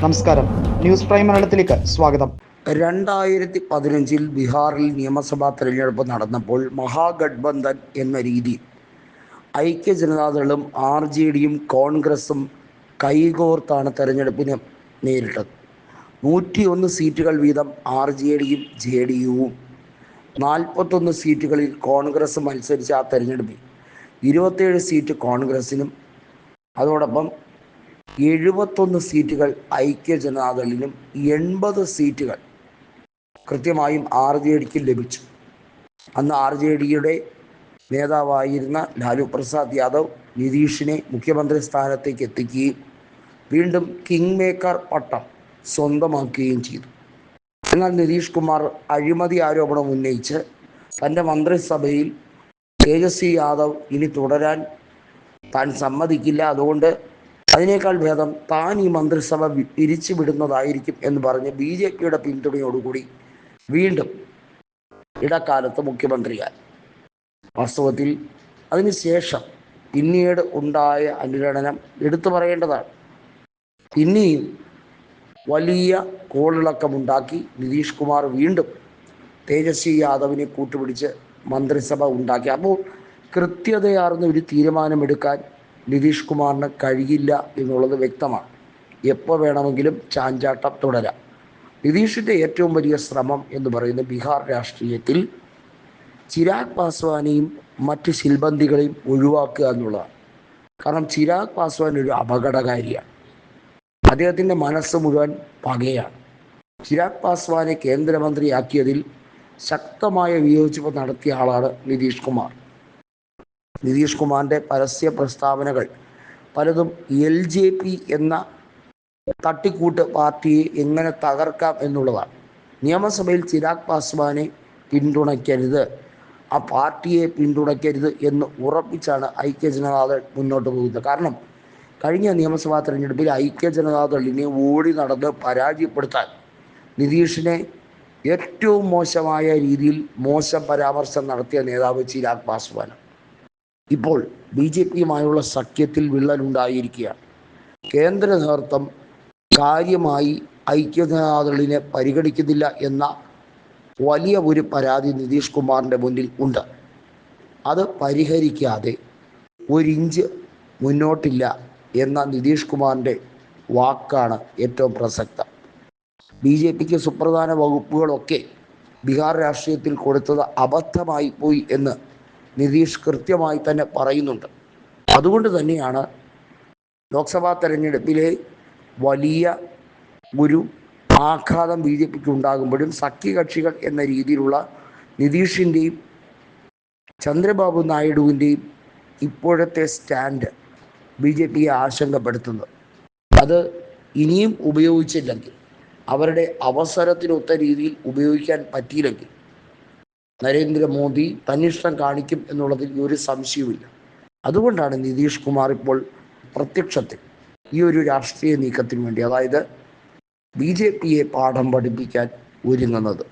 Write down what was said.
നമസ്കാരം. News prime മലയാളത്തിലേക്ക് സ്വാഗതം. രണ്ടായിരത്തി പതിനഞ്ചിൽ ബീഹാറിൽ നിയമസഭാ തെരഞ്ഞെടുപ്പ് നടന്നപ്പോൾ മഹാഗഡ്ബന്ധൻ എന്ന രീതി. ഐക്യ ജനതാദളും ആർ ജെ ഡിയും കോൺഗ്രസും കൈകോർത്താണ് തെരഞ്ഞെടുപ്പിനെ നേരിട്ടത്. നൂറ്റിയൊന്ന് സീറ്റുകൾ വീതം ആർ ജെ ഡിയും ജെ ഡി യുവും നാൽപ്പത്തൊന്ന് സീറ്റുകളിൽ കോൺഗ്രസ് മത്സരിച്ച ആ തെരഞ്ഞെടുപ്പിൽ ഇരുപത്തേഴ് സീറ്റ് കോൺഗ്രസിനും അതോടൊപ്പം എഴുപത്തൊന്ന് സീറ്റുകൾ ഐക്യ ജനതാദളിനും എൺപത് സീറ്റുകൾ കൃത്യമായും ആർ ജെ ഡിക്ക് ലഭിച്ചു. അന്ന് ആർ ജെ ഡിയുടെ നേതാവായിരുന്ന ലാലു പ്രസാദ് യാദവ് നിതീഷിനെ മുഖ്യമന്ത്രി സ്ഥാനത്തേക്ക് എത്തിക്കുകയും വീണ്ടും കിങ് മേക്കർ പട്ടം സ്വന്തമാക്കുകയും ചെയ്തു. എന്നാൽ നിതീഷ് കുമാർ അഴിമതി ആരോപണം ഉന്നയിച്ച് തന്റെ മന്ത്രിസഭയിൽ തേജസ്വി യാദവ് ഇനി തുടരാൻ താൻ സമ്മതിക്കില്ല. അതുകൊണ്ട് അതിനേക്കാൾ ഭേദം താൻ ഈ മന്ത്രിസഭ പിരിച്ചു പിരിച്ചുവിടുന്നതായിരിക്കും എന്ന് പറഞ്ഞ് ബി ജെ പിയുടെ പിന്തുണയോടുകൂടി വീണ്ടും ഇടക്കാലത്ത് മുഖ്യമന്ത്രിയായി. വാസ്തവത്തിൽ അതിനുശേഷം പിന്നീട് ഉണ്ടായ അനുരണനം എടുത്തു പറയേണ്ടതാണ്. പിന്നെയും വലിയ കോളിളക്കമുണ്ടാക്കി നിതീഷ് കുമാർ വീണ്ടും തേജസ്വി യാദവിനെ കൂട്ടുപിടിച്ച് മന്ത്രിസഭ ഉണ്ടാക്കി. അപ്പോൾ കൃത്യതയാർന്ന ഒരു തീരുമാനമെടുക്കാൻ നിതീഷ് കുമാറിന് കഴിയില്ല എന്നുള്ളത് വ്യക്തമാണ്. എപ്പോൾ വേണമെങ്കിലും ചാഞ്ചാട്ടം തുടരാം. നിതീഷിന്റെ ഏറ്റവും വലിയ ശ്രമം എന്ന് പറയുന്നത് ബീഹാർ രാഷ്ട്രീയത്തിൽ ചിരാഗ് പാസ്വാനെയും മറ്റ് ശിൽബന്ധികളെയും ഒഴിവാക്കുക എന്നുള്ളതാണ്. കാരണം ചിരാഗ് പാസ്വാൻ ഒരു അപകടകാരിയാണ്. അദ്ദേഹത്തിന്റെ മനസ്സ് മുഴുവൻ പകയാണ്. ചിരാഗ് പാസ്വാനെ കേന്ദ്രമന്ത്രിയാക്കിയതിൽ ശക്തമായ വിയോജിപ്പ് നടത്തിയ ആളാണ് നിതീഷ് കുമാർ. നിതീഷ് കുമാറിന്റെ പരസ്യ പ്രസ്താവനകൾ. പലതും എൽ ജെ പി എന്ന തട്ടിക്കൂട്ട് പാർട്ടിയെ എങ്ങനെ തകർക്കാം എന്നുള്ളതാണ്. നിയമസഭയിൽ ചിരാഗ് പാസ്വാനെ പിന്തുണയ്ക്കരുത്. ആ പാർട്ടിയെ പിന്തുണയ്ക്കരുത് എന്ന് ഉറപ്പിച്ചാണ് ഐക്യ ജനതാദൾ മുന്നോട്ട് പോകുന്നത്. കാരണം കഴിഞ്ഞ നിയമസഭാ തെരഞ്ഞെടുപ്പിൽ ഐക്യ ജനതാദളിനെ ഓടി നടന്ന് പരാജയപ്പെടുത്താൻ നിതീഷിനെ ഏറ്റവും മോശമായ രീതിയിൽ മോശം പരാമർശം നടത്തിയ നേതാവ് ചിരാഗ് പാസ്വാൻ ഇപ്പോൾ ബി ജെ പിയുമായുള്ള സഖ്യത്തിൽ വിള്ളലുണ്ടായിരിക്കുകയാണ് കേന്ദ്ര നേതൃത്വം കാര്യമായി ഐക്യജനതാദളിനെ പരിഗണിക്കുന്നില്ല എന്ന വലിയ ഒരു പരാതി നിതീഷ് കുമാറിന്റെ മുന്നിൽ ഉണ്ട്. അത് പരിഹരിക്കാതെ ഒരിഞ്ച് മുന്നോട്ടില്ല എന്ന നിതീഷ് കുമാറിന്റെ വാക്കാണ് ഏറ്റവും പ്രസക്തം. ബി ജെ പിക്ക് സുപ്രധാന വകുപ്പുകളൊക്കെ ബീഹാർ രാഷ്ട്രീയത്തിൽ കൊടുത്തത് അബദ്ധമായി പോയി എന്ന് നിതീഷ് കൃത്യമായി തന്നെ പറയുന്നുണ്ട്. അതുകൊണ്ട് തന്നെയാണ് ലോക്സഭാ തെരഞ്ഞെടുപ്പിലെ വലിയ ഒരു ആഘാതം ബി ജെ പിക്ക് ഉണ്ടാകുമ്പോഴും സഖ്യകക്ഷികൾ എന്ന രീതിയിലുള്ള നിതീഷിന്റെയും ചന്ദ്രബാബു നായിഡുവിന്റെയും ഇപ്പോഴത്തെ സ്റ്റാൻഡ് ബി ജെ പിയെ ആശങ്കപ്പെടുത്തുന്നത്. അത് ഇനിയും ഉപയോഗിച്ചില്ലെങ്കിൽ അവരുടെ അവസരത്തിനൊത്ത രീതിയിൽ ഉപയോഗിക്കാൻ പറ്റിയില്ലെങ്കിൽ നരേന്ദ്രമോദി തന്നിഷ്ടം കാണിക്കും എന്നുള്ളതിൽ ഒരു സംശയവുമില്ല. അതുകൊണ്ടാണ് നിതീഷ് കുമാർ ഇപ്പോൾ പ്രത്യക്ഷത്തിൽ ഈ ഒരു രാഷ്ട്രീയ നീക്കത്തിന് വേണ്ടി അതായത് ബി ജെ പിയെ പാഠം പഠിപ്പിക്കാൻ ഒരുങ്ങുന്നത്.